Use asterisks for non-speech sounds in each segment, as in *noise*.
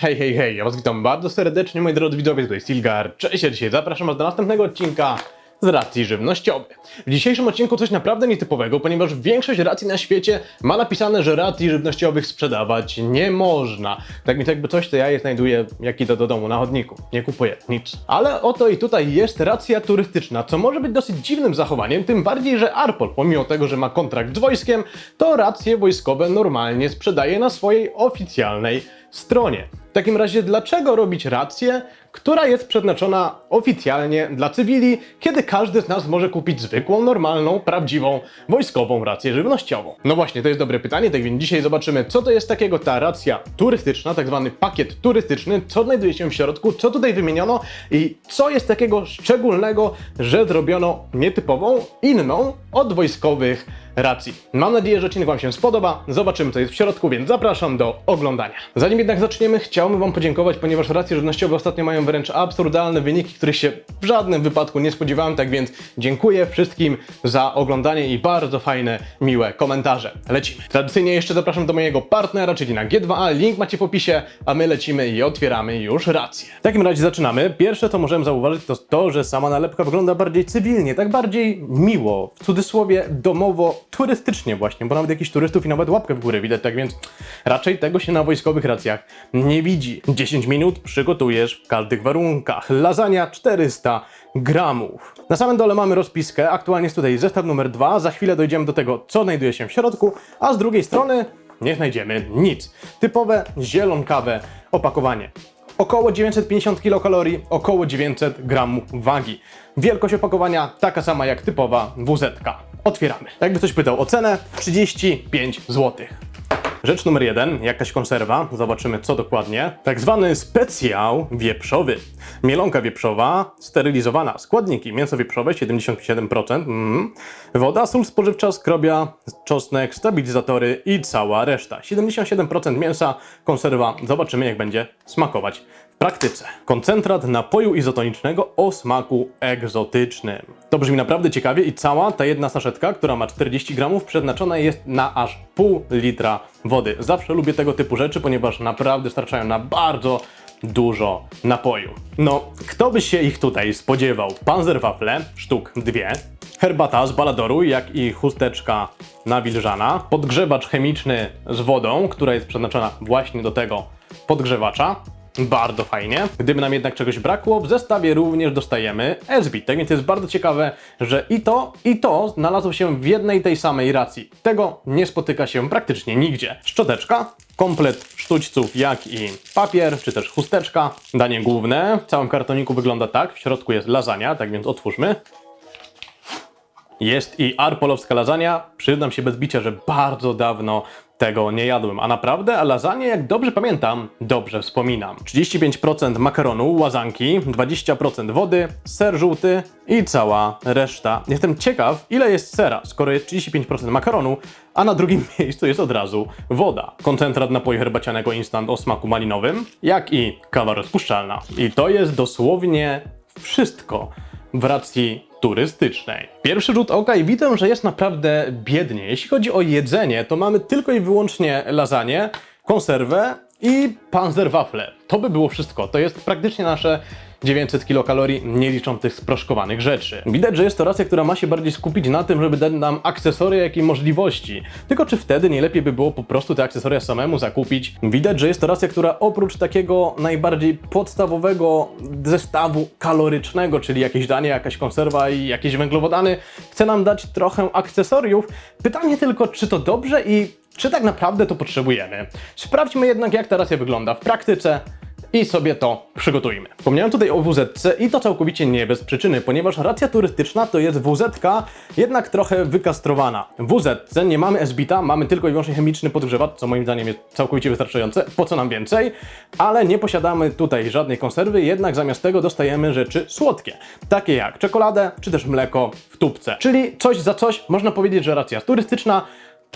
Hej, hej, hej, ja was witam bardzo serdecznie, moi drodzy widzowie, tutaj Stilgar. Cześć, ja dzisiaj zapraszam was do następnego odcinka z racji żywnościowych. W dzisiejszym odcinku coś naprawdę nietypowego, ponieważ większość racji na świecie ma napisane, że racji żywnościowych sprzedawać nie można. Tak więc jakby coś, to ja je znajduję, jak idę do domu na chodniku. Nie kupuję nic. Ale oto i tutaj jest racja turystyczna, co może być dosyć dziwnym zachowaniem, tym bardziej, że Arpol, pomimo tego, że ma kontrakt z wojskiem, to racje wojskowe normalnie sprzedaje na swojej oficjalnej stronie. W takim razie, dlaczego robić rację, która jest przeznaczona oficjalnie dla cywili, kiedy każdy z nas może kupić zwykłą, normalną, prawdziwą, wojskową rację żywnościową? No właśnie, to jest dobre pytanie, tak więc dzisiaj zobaczymy, co to jest takiego ta racja turystyczna, tak zwany pakiet turystyczny, co znajduje się w środku, co tutaj wymieniono i co jest takiego szczególnego, że zrobiono nietypową, inną od wojskowych racji. Mam nadzieję, że odcinek Wam się spodoba. Zobaczymy, co jest w środku, więc zapraszam do oglądania. Zanim jednak zaczniemy, chciałbym Wam podziękować, ponieważ racje żywnościowe ostatnio mają wręcz absurdalne wyniki, których się w żadnym wypadku nie spodziewałem, tak więc dziękuję wszystkim za oglądanie i bardzo fajne, miłe komentarze. Lecimy. Tradycyjnie jeszcze zapraszam do mojego partnera, czyli na G2A. Link macie w opisie, a my lecimy i otwieramy już rację. W takim razie zaczynamy. Pierwsze, co możemy zauważyć, to to, że sama nalepka wygląda bardziej cywilnie, tak bardziej miło, w cudzysłowie domowo, turystycznie właśnie, bo nawet jakichś turystów i nawet łapkę w górę widać, tak więc raczej tego się na wojskowych racjach nie widzi. 10 minut przygotujesz w każdych warunkach. Lasagna 400 gramów. Na samym dole mamy rozpiskę, aktualnie jest tutaj zestaw numer 2, za chwilę dojdziemy do tego, co znajduje się w środku, a z drugiej strony nie znajdziemy nic. Typowe zielonkawe opakowanie. Około 950 kilokalorii, około 900 gramów wagi. Wielkość opakowania taka sama jak typowa WZ. -ka. Otwieramy. Jakby ktoś pytał o cenę, 35 zł. Rzecz numer jeden, jakaś konserwa, zobaczymy co dokładnie. Tak zwany specjał wieprzowy. Mielonka wieprzowa, sterylizowana. Składniki, mięso wieprzowe 77%, mm. woda, sól spożywcza, skrobia, czosnek, stabilizatory i cała reszta. 77% mięsa, konserwa, zobaczymy jak będzie smakować praktyce. Koncentrat napoju izotonicznego o smaku egzotycznym. To brzmi naprawdę ciekawie i cała ta jedna saszetka, która ma 40 gramów, przeznaczona jest na aż pół litra wody. Zawsze lubię tego typu rzeczy, ponieważ naprawdę starczają na bardzo dużo napoju. No, kto by się ich tutaj spodziewał? Panzerwafle, sztuk dwie, herbata z baladoru, jak i chusteczka nawilżana, podgrzewacz chemiczny z wodą, która jest przeznaczona właśnie do tego podgrzewacza, bardzo fajnie. Gdyby nam jednak czegoś brakło, w zestawie również dostajemy SBIT. Tak więc jest bardzo ciekawe, że i to, i to znalazło się w jednej tej samej racji. Tego nie spotyka się praktycznie nigdzie. Szczoteczka, komplet sztućców jak i papier, czy też chusteczka. Danie główne w całym kartoniku wygląda tak. W środku jest lasagna, tak więc otwórzmy. Jest i arpolowska lasagna. Przyznam się bez bicia, że bardzo dawno tego nie jadłem. A naprawdę, a lasagne, jak dobrze pamiętam, dobrze wspominam. 35% makaronu, łazanki, 20% wody, ser żółty i cała reszta. Jestem ciekaw, ile jest sera, skoro jest 35% makaronu, a na drugim *laughs* miejscu jest od razu woda. Koncentrat napoju herbacianego instant o smaku malinowym, jak i kawa rozpuszczalna. I to jest dosłownie wszystko w racji turystycznej. Pierwszy rzut oka i widzę, że jest naprawdę biednie. Jeśli chodzi o jedzenie, to mamy tylko i wyłącznie lasagne, konserwę i panzerwafle. To by było wszystko. To jest praktycznie nasze 900 kilokalorii, nie licząc tych sproszkowanych rzeczy. Widać, że jest to racja, która ma się bardziej skupić na tym, żeby dać nam akcesoria, jak i możliwości. Tylko czy wtedy nie lepiej by było po prostu te akcesoria samemu zakupić? Widać, że jest to racja, która oprócz takiego najbardziej podstawowego zestawu kalorycznego, czyli jakieś danie, jakaś konserwa i jakieś węglowodany, chce nam dać trochę akcesoriów. Pytanie tylko, czy to dobrze i czy tak naprawdę to potrzebujemy? Sprawdźmy jednak, jak ta racja wygląda w praktyce i sobie to przygotujmy. Wspomniałem tutaj o WZ i to całkowicie nie bez przyczyny, ponieważ racja turystyczna to jest WZ, jednak trochę wykastrowana. W WZ nie mamy SBITA, mamy tylko i wyłącznie chemiczny podgrzewacz, co moim zdaniem jest całkowicie wystarczające. Po co nam więcej? Ale nie posiadamy tutaj żadnej konserwy, jednak zamiast tego dostajemy rzeczy słodkie, takie jak czekoladę czy też mleko w tubce. Czyli coś za coś, można powiedzieć, że racja turystyczna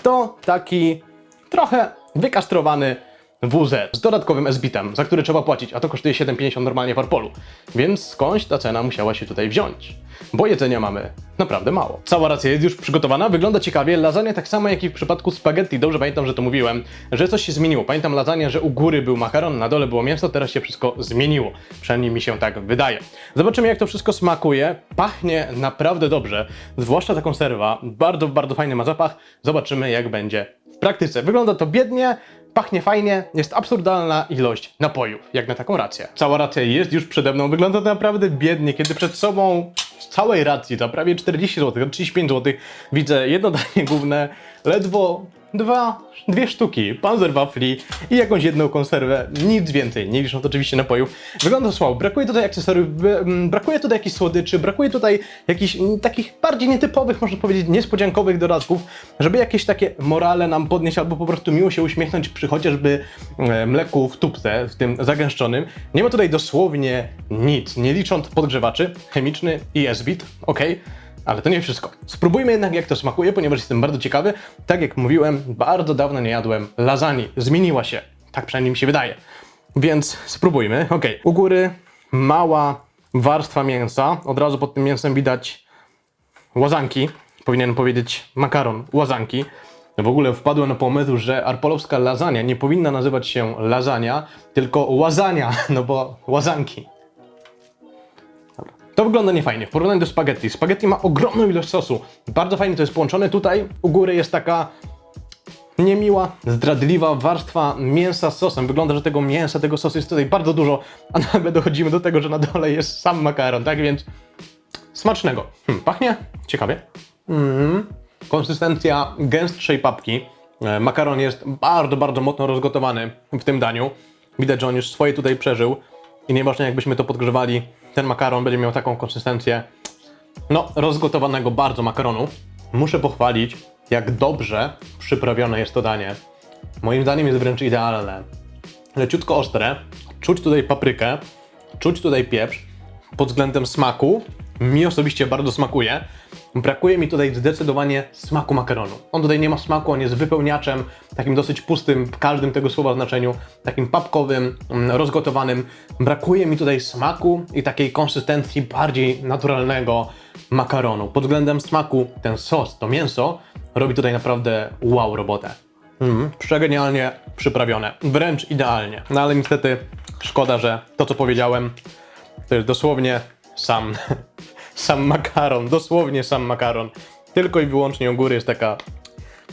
to taki trochę wykastrowany WZ z dodatkowym S-bitem, za który trzeba płacić, a to kosztuje 7,50 normalnie w Arpolu. Więc skądś ta cena musiała się tutaj wziąć. Bo jedzenia mamy naprawdę mało. Cała racja jest już przygotowana, wygląda ciekawie. Lasagne tak samo jak i w przypadku spaghetti. Dobrze pamiętam, że to mówiłem, że coś się zmieniło. Pamiętam lasagne, że u góry był makaron, na dole było mięso, teraz się wszystko zmieniło. Przynajmniej mi się tak wydaje. Zobaczymy jak to wszystko smakuje. Pachnie naprawdę dobrze, zwłaszcza ta konserwa. Bardzo, bardzo fajny ma zapach. Zobaczymy jak będzie w praktyce. Wygląda to biednie, Pachnie fajnie, jest absurdalna ilość napojów, jak na taką rację. Cała racja jest już przede mną, wygląda to naprawdę biednie, kiedy przed sobą z całej racji za prawie 40 zł, 35 zł widzę jedno danie główne, ledwo dwa, dwie sztuki panzerwafli i jakąś jedną konserwę, nic więcej, nie licząc oczywiście napojów. Wygląda słabo, brakuje tutaj akcesoriów, b- m, brakuje tutaj jakichś słodyczy, brakuje tutaj jakichś m, takich bardziej nietypowych, można powiedzieć, niespodziankowych dodatków, żeby jakieś takie morale nam podnieść albo po prostu miło się uśmiechnąć przy chociażby e, mleku w tubce, w tym zagęszczonym. Nie ma tutaj dosłownie nic, nie licząc podgrzewaczy, chemiczny i S-bit, ok. Ale to nie wszystko. Spróbujmy jednak, jak to smakuje, ponieważ jestem bardzo ciekawy. Tak jak mówiłem, bardzo dawno nie jadłem lasagne. Zmieniła się. Tak przynajmniej mi się wydaje. Więc spróbujmy. Ok. U góry mała warstwa mięsa. Od razu pod tym mięsem widać łazanki. Powinienem powiedzieć makaron, łazanki. W ogóle wpadłem na pomysł, że arpolowska lasagna nie powinna nazywać się lasagna, tylko łazania, *laughs* no bo łazanki. To wygląda niefajnie w porównaniu do spaghetti. Spaghetti ma ogromną ilość sosu. Bardzo fajnie to jest połączone. Tutaj u góry jest taka niemiła, zdradliwa warstwa mięsa z sosem. Wygląda, że tego mięsa, tego sosu jest tutaj bardzo dużo, a nagle dochodzimy do tego, że na dole jest sam makaron, tak więc smacznego. Hmm, pachnie ciekawie. Mm. Konsystencja gęstszej papki. E, Makaron jest bardzo, bardzo mocno rozgotowany w tym daniu. Widać, że on już swoje tutaj przeżył. I nieważne jakbyśmy to podgrzewali, ten makaron będzie miał taką konsystencję no, rozgotowanego bardzo makaronu. Muszę pochwalić, jak dobrze przyprawione jest to danie. Moim zdaniem jest wręcz idealne. Leciutko ostre, czuć tutaj paprykę, czuć tutaj pieprz. Pod względem smaku, mi osobiście bardzo smakuje. Brakuje mi tutaj zdecydowanie smaku makaronu. On tutaj nie ma smaku, on jest wypełniaczem, takim dosyć pustym w każdym tego słowa znaczeniu, takim papkowym, mm, rozgotowanym. Brakuje mi tutaj smaku i takiej konsystencji bardziej naturalnego makaronu. Pod względem smaku ten sos, to mięso robi tutaj naprawdę wow robotę. Mm, przegenialnie przyprawione, wręcz idealnie. No ale niestety szkoda, że to co powiedziałem to jest dosłownie sam, *laughs* sam makaron, dosłownie sam makaron. Tylko i wyłącznie u góry jest taka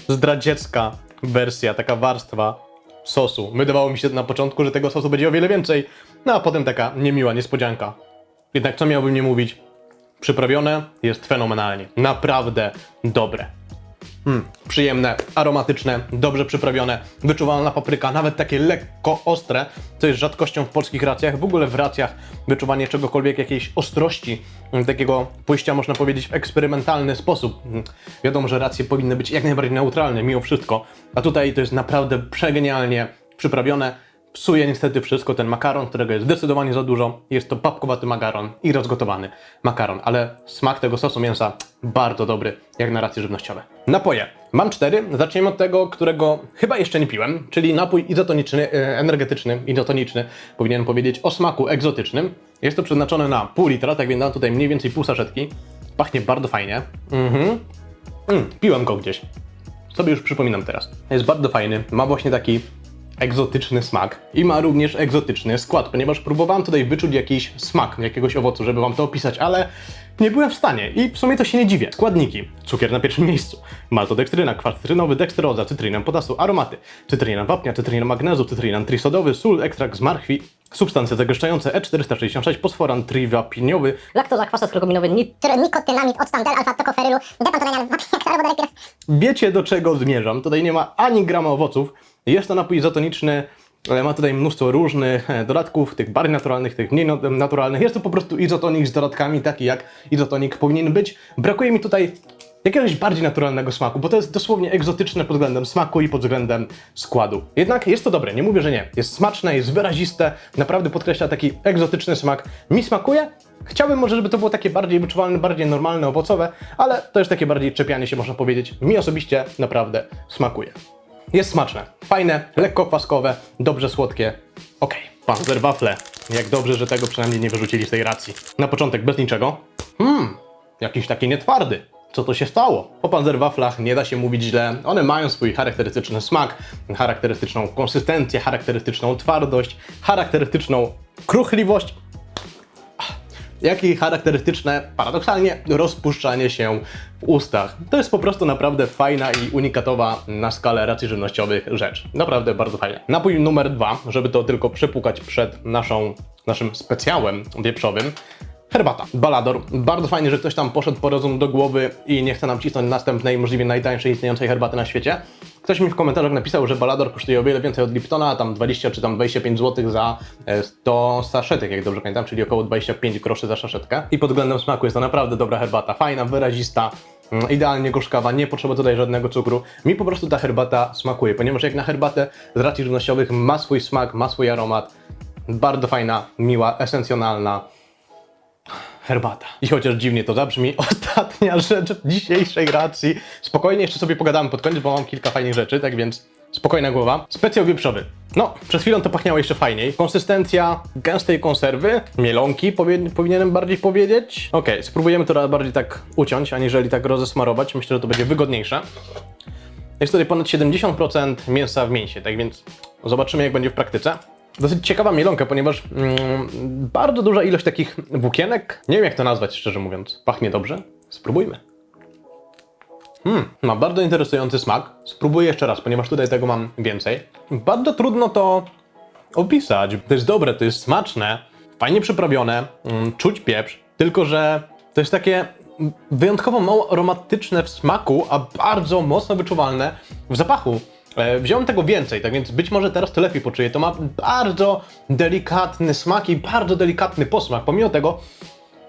zdradziecka wersja, taka warstwa sosu. Wydawało mi się na początku, że tego sosu będzie o wiele więcej, no a potem taka niemiła niespodzianka. Jednak co miałbym nie mówić? Przyprawione jest fenomenalnie. Naprawdę dobre. Mm, przyjemne, aromatyczne, dobrze przyprawione, wyczuwalna papryka, nawet takie lekko ostre, co jest rzadkością w polskich racjach. W ogóle w racjach wyczuwanie czegokolwiek, jakiejś ostrości, mm, takiego pójścia, można powiedzieć, w eksperymentalny sposób. Mm, Wiadomo, że racje powinny być jak najbardziej neutralne, mimo wszystko, a tutaj to jest naprawdę przegenialnie przyprawione. Psuje niestety wszystko ten makaron, którego jest zdecydowanie za dużo. Jest to papkowaty makaron i rozgotowany makaron, ale smak tego sosu mięsa bardzo dobry, jak na racje żywnościowe. Napoje. Mam cztery. Zacznijmy od tego, którego chyba jeszcze nie piłem, czyli napój izotoniczny, e, energetyczny, izotoniczny, powinienem powiedzieć o smaku egzotycznym. Jest to przeznaczone na pół litra, tak więc dam tutaj mniej więcej pół saszetki. Pachnie bardzo fajnie. Mhm. Mm, piłem go gdzieś. Sobie już przypominam teraz. Jest bardzo fajny, ma właśnie taki egzotyczny smak i ma również egzotyczny skład, ponieważ próbowałem tutaj wyczuć jakiś smak jakiegoś owocu, żeby wam to opisać, ale nie byłem w stanie i w sumie to się nie dziwię. Składniki. Cukier na pierwszym miejscu. Maltodekstryna, kwas cytrynowy, deksteroza, cytryna potasu, aromaty, cytryna wapnia, cytryna magnezu, cytrynan trisodowy, sól, ekstrakt z marchwi, substancje zagęszczające E E466, fosforan triwapiniowy, laktoza, kwasas krogominowy, nit... nikotynamid, octantel, alfa-tokoferylu, depantolenal, *laughs* klorowodorek, Wiecie do czego zmierzam. Tutaj nie ma ani grama owoców. Jest to napój izotoniczny. ale Ma tutaj mnóstwo różnych e, dodatków, tych bardziej naturalnych, tych mniej naturalnych. Jest to po prostu izotonik z dodatkami, taki jak izotonik powinien być. Brakuje mi tutaj jakiegoś bardziej naturalnego smaku, bo to jest dosłownie egzotyczne pod względem smaku i pod względem składu. Jednak jest to dobre, nie mówię, że nie. Jest smaczne, jest wyraziste, naprawdę podkreśla taki egzotyczny smak. Mi smakuje. Chciałbym może, żeby to było takie bardziej wyczuwalne, bardziej normalne, owocowe, ale to jest takie bardziej czepianie się, można powiedzieć. Mi osobiście naprawdę smakuje. Jest smaczne, fajne, lekko kwaskowe, dobrze słodkie. Okej, panzerwafle. Jak dobrze, że tego przynajmniej nie wyrzucili z tej racji. Na początek bez niczego. Mmm, jakiś taki nietwardy. Co to się stało? O panzerwaflach nie da się mówić źle. One mają swój charakterystyczny smak, charakterystyczną konsystencję, charakterystyczną twardość, charakterystyczną kruchliwość, jak i charakterystyczne, paradoksalnie, rozpuszczanie się w ustach. To jest po prostu naprawdę fajna i unikatowa na skalę racji żywnościowych rzecz. Naprawdę bardzo fajne. Napój numer dwa, żeby to tylko przepukać przed naszą, naszym specjałem wieprzowym. Herbata. Balador. Bardzo fajnie, że ktoś tam poszedł po rozum do głowy i nie chce nam cisnąć następnej, możliwie najtańszej istniejącej herbaty na świecie. Ktoś mi w komentarzach napisał, że Balador kosztuje o wiele więcej od Liptona, tam 20 czy tam 25 zł za e, 100 saszetek, jak dobrze pamiętam, czyli około 25 groszy za saszetkę. I pod względem smaku jest to naprawdę dobra herbata, fajna, wyrazista, mm, idealnie gorzkawa, nie potrzeba tutaj żadnego cukru. Mi po prostu ta herbata smakuje, ponieważ jak na herbatę z racji żywnościowych ma swój smak, ma swój aromat. Bardzo fajna, miła, esencjonalna herbata. I chociaż dziwnie to zabrzmi, *laughs* ostatnia rzecz dzisiejszej racji. Spokojnie jeszcze sobie pogadamy pod koniec, bo mam kilka fajnych rzeczy, tak więc spokojna głowa. Specjał wieprzowy. No, przed chwilą to pachniało jeszcze fajniej. Konsystencja gęstej konserwy, mielonki powie- powinienem bardziej powiedzieć. Okej, spróbujemy to bardziej tak uciąć, aniżeli tak rozesmarować. Myślę, że to będzie wygodniejsze. Jest tutaj ponad 70% mięsa w mięsie, tak więc zobaczymy jak będzie w praktyce. Dosyć ciekawa mielonka, ponieważ mm, bardzo duża ilość takich włókienek, nie wiem jak to nazwać szczerze mówiąc, pachnie dobrze. Spróbujmy. Hmm, ma bardzo interesujący smak. Spróbuję jeszcze raz, ponieważ tutaj tego mam więcej. Bardzo trudno to opisać. To jest dobre, to jest smaczne, fajnie przyprawione, mm, czuć pieprz, tylko że to jest takie wyjątkowo mało aromatyczne w smaku, a bardzo mocno wyczuwalne w zapachu. E, Wziąłem tego więcej, tak więc być może teraz to lepiej poczuję. To ma bardzo delikatny smak i bardzo delikatny posmak, pomimo tego,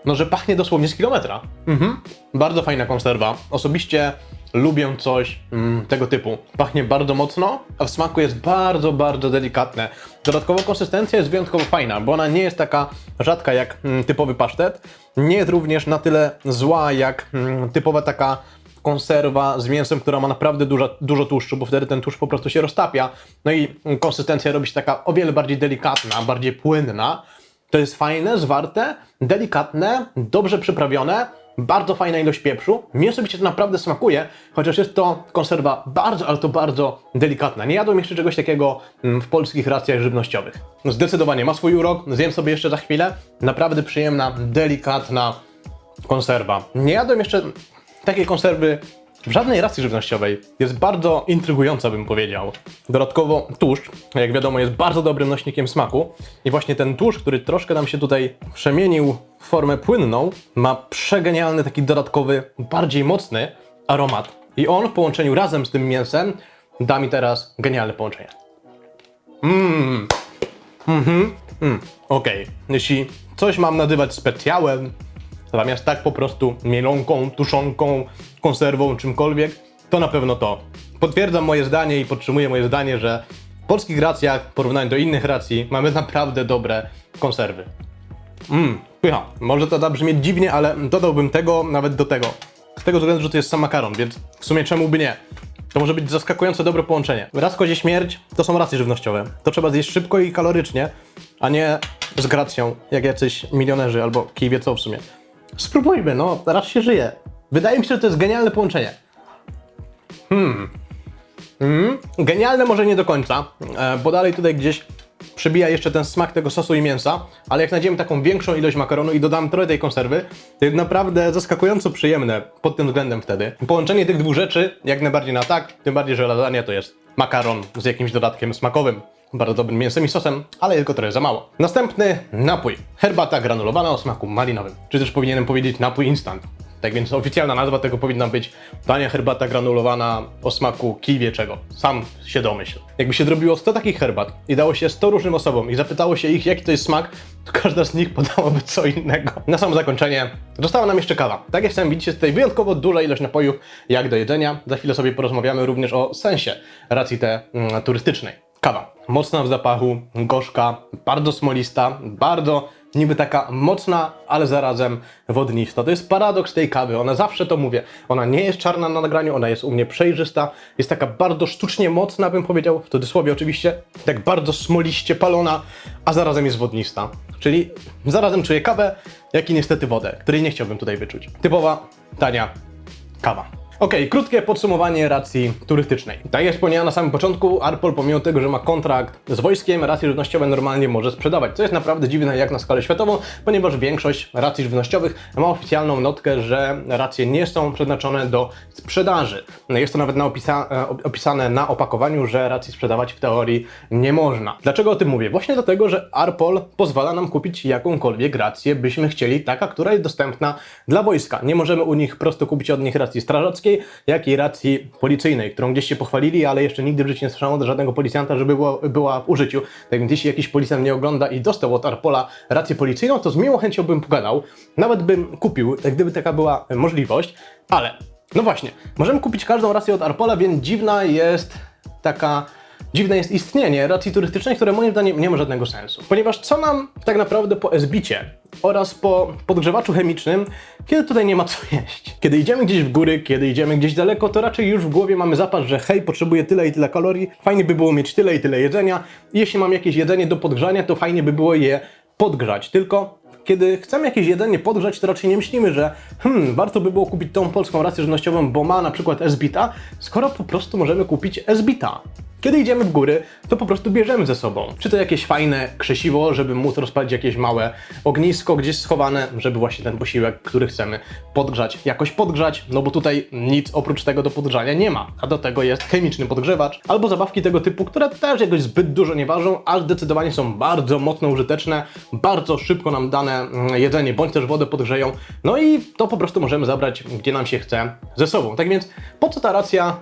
no, że pachnie dosłownie z kilometra. Mhm. Bardzo fajna konserwa. Osobiście lubię coś mm, tego typu. Pachnie bardzo mocno, a w smaku jest bardzo, bardzo delikatne. Dodatkowo konsystencja jest wyjątkowo fajna, bo ona nie jest taka rzadka jak mm, typowy pasztet. Nie jest również na tyle zła jak mm, typowa taka konserwa z mięsem, która ma naprawdę dużo, dużo tłuszczu, bo wtedy ten tłuszcz po prostu się roztapia. No i konsystencja robi się taka o wiele bardziej delikatna, bardziej płynna. To jest fajne, zwarte, delikatne, dobrze przyprawione, bardzo fajna ilość pieprzu. Mi osobiście to naprawdę smakuje, chociaż jest to konserwa bardzo, ale to bardzo delikatna. Nie jadłem jeszcze czegoś takiego mm, w polskich racjach żywnościowych. Zdecydowanie ma swój urok, zjem sobie jeszcze za chwilę. Naprawdę przyjemna, delikatna konserwa. Nie jadłem jeszcze takiej konserwy w żadnej racji żywnościowej. Jest bardzo intrygująca, bym powiedział. Dodatkowo tłuszcz, jak wiadomo, jest bardzo dobrym nośnikiem smaku. I właśnie ten tłuszcz, który troszkę nam się tutaj przemienił w formę płynną, ma przegenialny, taki dodatkowy, bardziej mocny aromat. I on w połączeniu razem z tym mięsem da mi teraz genialne połączenie. Mmm. Mhm. Mm. Okej. Jeśli coś mam nazywać specjałem, zamiast tak po prostu mielonką, tuszonką, konserwą, czymkolwiek, to na pewno to. Potwierdzam moje zdanie i podtrzymuję moje zdanie, że w polskich racjach, w porównaniu do innych racji, mamy naprawdę dobre konserwy. Mmm, pycha. Może to da brzmieć dziwnie, ale dodałbym tego nawet do tego. Z tego względu, że to jest sam makaron, więc w sumie czemu by nie? To może być zaskakująco dobre połączenie. Raz kozie śmierć to są racje żywnościowe. To trzeba zjeść szybko i kalorycznie, a nie z gracją, jak jacyś milionerzy albo kij co w sumie. Spróbujmy, no, raz się żyje. Wydaje mi się, że to jest genialne połączenie. Hmm. Mm, genialne może nie do końca, e, bo dalej tutaj gdzieś przebija jeszcze ten smak tego sosu i mięsa, ale jak znajdziemy taką większą ilość makaronu i dodam trochę tej konserwy, to jest naprawdę zaskakująco przyjemne pod tym względem wtedy. Połączenie tych dwóch rzeczy jak najbardziej na tak, tym bardziej, że lasagna to jest makaron z jakimś dodatkiem smakowym. Bardzo dobrym mięsem i sosem, ale jest go trochę za mało. Następny napój. Herbata granulowana o smaku malinowym. Czy też powinienem powiedzieć napój instant. Tak więc oficjalna nazwa tego powinna być tania herbata granulowana o smaku kiwieczego. Sam się domyśl. Jakby się zrobiło 100 takich herbat i dało się 100 różnym osobom i zapytało się ich, jaki to jest smak, to każda z nich podałaby co innego. Na samo zakończenie została nam jeszcze kawa. Tak jak sami widzicie, tutaj wyjątkowo duża ilość napojów jak do jedzenia. Za chwilę sobie porozmawiamy również o sensie racji te mm, turystycznej. Kawa. Mocna w zapachu, gorzka, bardzo smolista, bardzo niby taka mocna, ale zarazem wodnista. To jest paradoks tej kawy, ona zawsze to mówię. Ona nie jest czarna na nagraniu, ona jest u mnie przejrzysta, jest taka bardzo sztucznie mocna, bym powiedział, w cudzysłowie oczywiście, tak bardzo smoliście palona, a zarazem jest wodnista. Czyli zarazem czuję kawę, jak i niestety wodę, której nie chciałbym tutaj wyczuć. Typowa, tania kawa. Okej, krótkie podsumowanie racji turystycznej. Tak jak wspomniałem na samym początku, Arpol pomimo tego, że ma kontrakt z wojskiem, racje żywnościowe normalnie może sprzedawać, co jest naprawdę dziwne jak na skalę światową, ponieważ większość racji żywnościowych ma oficjalną notkę, że racje nie są przeznaczone do sprzedaży. Jest to nawet na opisa e, opisane na opakowaniu, że racji sprzedawać w teorii nie można. Dlaczego o tym mówię? Właśnie dlatego, że Arpol pozwala nam kupić jakąkolwiek rację, byśmy chcieli, taka, która jest dostępna dla wojska. Nie możemy u nich prosto kupić od nich racji strażackiej, jak i racji policyjnej, którą gdzieś się pochwalili, ale jeszcze nigdy w życiu nie słyszałem od żadnego policjanta, żeby była, była w użyciu. Tak więc jeśli jakiś policjant mnie ogląda i dostał od Arpola rację policyjną, to z miłą chęcią bym pogadał. Nawet bym kupił, gdyby taka była możliwość, ale no właśnie, możemy kupić każdą rację od Arpola, więc dziwna jest taka dziwne jest istnienie racji turystycznej, które moim zdaniem nie ma żadnego sensu. Ponieważ co nam tak naprawdę po SBicie oraz po podgrzewaczu chemicznym, kiedy tutaj nie ma co jeść? Kiedy idziemy gdzieś w góry, kiedy idziemy gdzieś daleko, to raczej już w głowie mamy zapas, że hej, potrzebuję tyle i tyle kalorii, fajnie by było mieć tyle i tyle jedzenia jeśli mam jakieś jedzenie do podgrzania, to fajnie by było je podgrzać. Tylko kiedy chcemy jakieś jedzenie podgrzać, to raczej nie myślimy, że hmm, warto by było kupić tą polską rację żywnościową, bo ma na przykład SBita, skoro po prostu możemy kupić SBita. Kiedy idziemy w góry, to po prostu bierzemy ze sobą. Czy to jakieś fajne krzesiwo, żeby móc rozpalić jakieś małe ognisko gdzieś schowane, żeby właśnie ten posiłek, który chcemy podgrzać, jakoś podgrzać, no bo tutaj nic oprócz tego do podgrzania nie ma. A do tego jest chemiczny podgrzewacz, albo zabawki tego typu, które też jakoś zbyt dużo nie ważą, a zdecydowanie są bardzo mocno użyteczne, bardzo szybko nam dane mm, jedzenie bądź też wodę podgrzeją, no i to po prostu możemy zabrać, gdzie nam się chce ze sobą. Tak więc po co ta racja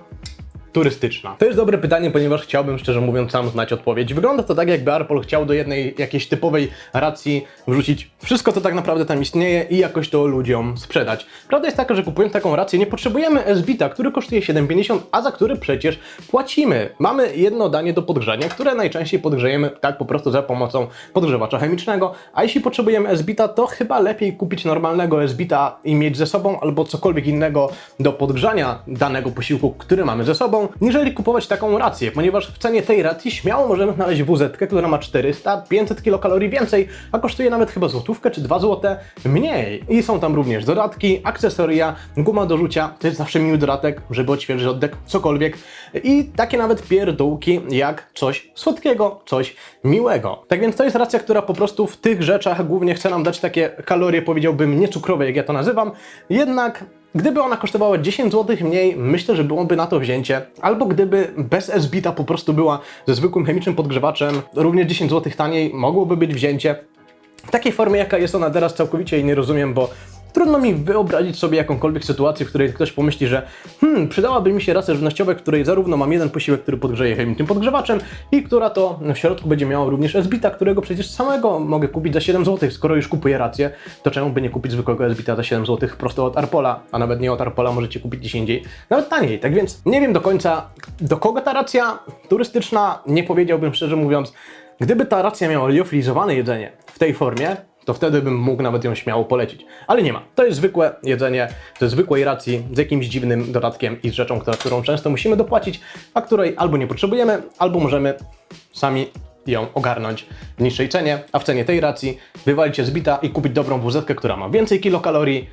turystyczna? To jest dobre pytanie, ponieważ chciałbym szczerze mówiąc sam znać odpowiedź. Wygląda to tak, jakby Arpol chciał do jednej jakiejś typowej racji wrzucić wszystko, co tak naprawdę tam istnieje i jakoś to ludziom sprzedać. Prawda jest taka, że kupując taką rację nie potrzebujemy SBita, który kosztuje 7,50, a za który przecież płacimy. Mamy jedno danie do podgrzania, które najczęściej podgrzejemy tak po prostu za pomocą podgrzewacza chemicznego, a jeśli potrzebujemy SBita, to chyba lepiej kupić normalnego SBita i mieć ze sobą albo cokolwiek innego do podgrzania danego posiłku, który mamy ze sobą, niżeli kupować taką rację, ponieważ w cenie tej racji śmiało możemy znaleźć WZ, która ma 400-500 kilokalorii więcej, a kosztuje nawet chyba złotówkę czy 2 złote mniej. I są tam również dodatki, akcesoria, guma do rzucia, to jest zawsze miły dodatek, żeby odświeżyć oddech, cokolwiek. I takie nawet pierdółki jak coś słodkiego, coś miłego. Tak więc to jest racja, która po prostu w tych rzeczach głównie chce nam dać takie kalorie, powiedziałbym, niecukrowe, jak ja to nazywam, jednak Gdyby ona kosztowała 10 zł mniej, myślę, że byłoby na to wzięcie. Albo gdyby bez SBita po prostu była ze zwykłym chemicznym podgrzewaczem, również 10 zł taniej, mogłoby być wzięcie. W takiej formie, jaka jest ona teraz, całkowicie jej nie rozumiem, bo trudno mi wyobrazić sobie jakąkolwiek sytuację, w której ktoś pomyśli, że hmm, przydałaby mi się racja żywnościowa, w której zarówno mam jeden posiłek, który podgrzeje chemicznym podgrzewaczem i która to w środku będzie miała również SBita, którego przecież samego mogę kupić za 7 zł. Skoro już kupuję rację, to czemu by nie kupić zwykłego SBita za 7 zł prosto od Arpola, a nawet nie od Arpola możecie kupić gdzieś indziej, nawet taniej. Tak więc nie wiem do końca, do kogo ta racja turystyczna, nie powiedziałbym szczerze mówiąc, Gdyby ta racja miała liofilizowane jedzenie w tej formie, to wtedy bym mógł nawet ją śmiało polecić. Ale nie ma. To jest zwykłe jedzenie, jest zwykłej racji z jakimś dziwnym dodatkiem i z rzeczą, którą często musimy dopłacić, a której albo nie potrzebujemy, albo możemy sami ją ogarnąć w niższej cenie, a w cenie tej racji wywalić się i kupić dobrą wz która ma więcej kilokalorii,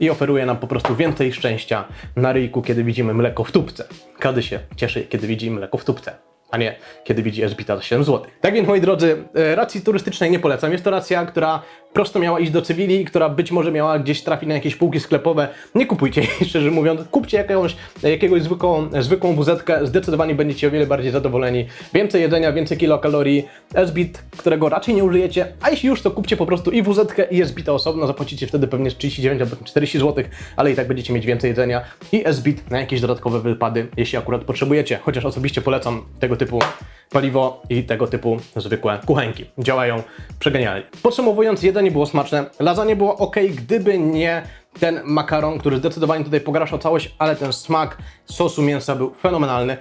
i oferuje nam po prostu więcej szczęścia na ryjku, kiedy widzimy mleko w tubce. Każdy się cieszy, kiedy widzi mleko w tubce, a nie kiedy widzi Elżbita za 7 zł. Tak więc, moi drodzy, e, racji turystycznej nie polecam. Jest to racja, która prosto miała iść do cywili która być może miała gdzieś trafić na jakieś półki sklepowe. Nie kupujcie jej, *laughs* szczerze mówiąc. Kupcie jakąś, jakiegoś zwykłą, zwykłą wz zdecydowanie będziecie o wiele bardziej zadowoleni. Więcej jedzenia, więcej kilokalorii, SBIT, którego raczej nie użyjecie, a jeśli już, to kupcie po prostu i wz i SBIT osobno, zapłacicie wtedy pewnie z 39 albo 40 zł, ale i tak będziecie mieć więcej jedzenia i SBIT na jakieś dodatkowe wypady, jeśli akurat potrzebujecie. Chociaż osobiście polecam tego typu paliwo i tego typu zwykłe kuchenki. Działają przegenialnie. Podsumowując, było smaczne, lasagne było ok, gdyby nie ten makaron, który zdecydowanie tutaj pogarszał całość, ale ten smak sosu mięsa był fenomenalny.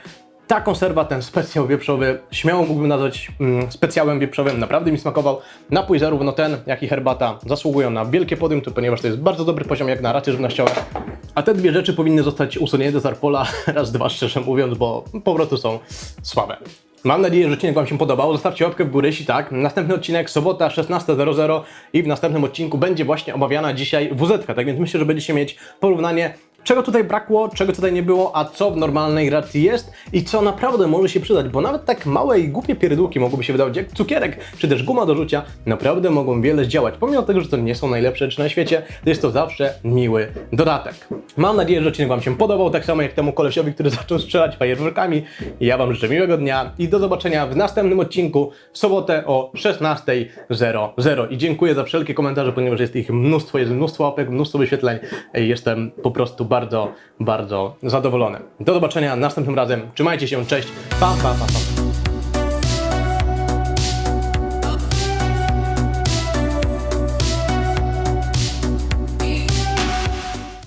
Ta konserwa, ten specjał wieprzowy, śmiało mógłbym nazwać mm, specjałem wieprzowym, naprawdę mi smakował. Napój zarówno ten, jak i herbata zasługują na wielkie podium, ponieważ to jest bardzo dobry poziom jak na racje żywnościowe. A te dwie rzeczy powinny zostać usunięte z Arpola, *laughs* raz, dwa, szczerze mówiąc, bo po prostu są słabe. Mam nadzieję, że odcinek Wam się podobał. Zostawcie łapkę w górę, jeśli tak. Następny odcinek sobota 16.00 i w następnym odcinku będzie właśnie omawiana dzisiaj WZ. Tak więc myślę, że będziecie mieć porównanie czego tutaj brakło, czego tutaj nie było, a co w normalnej racji jest i co naprawdę może się przydać, bo nawet tak małe i głupie pierdółki mogłyby się wydawać jak cukierek, czy też guma do rzucia, naprawdę mogą wiele zdziałać. Pomimo tego, że to nie są najlepsze rzeczy na świecie, to jest to zawsze miły dodatek. Mam nadzieję, że odcinek Wam się podobał, tak samo jak temu kolesiowi, który *laughs* zaczął strzelać fajerwerkami. Ja Wam życzę miłego dnia i do zobaczenia w następnym odcinku w sobotę o 16.00 i dziękuję za wszelkie komentarze, ponieważ jest ich mnóstwo, jest mnóstwo łapek, mnóstwo wyświetleń jestem po prostu bardzo, bardzo zadowolony. Do zobaczenia następnym razem. Trzymajcie się, cześć. Pa, pa, pa, pa.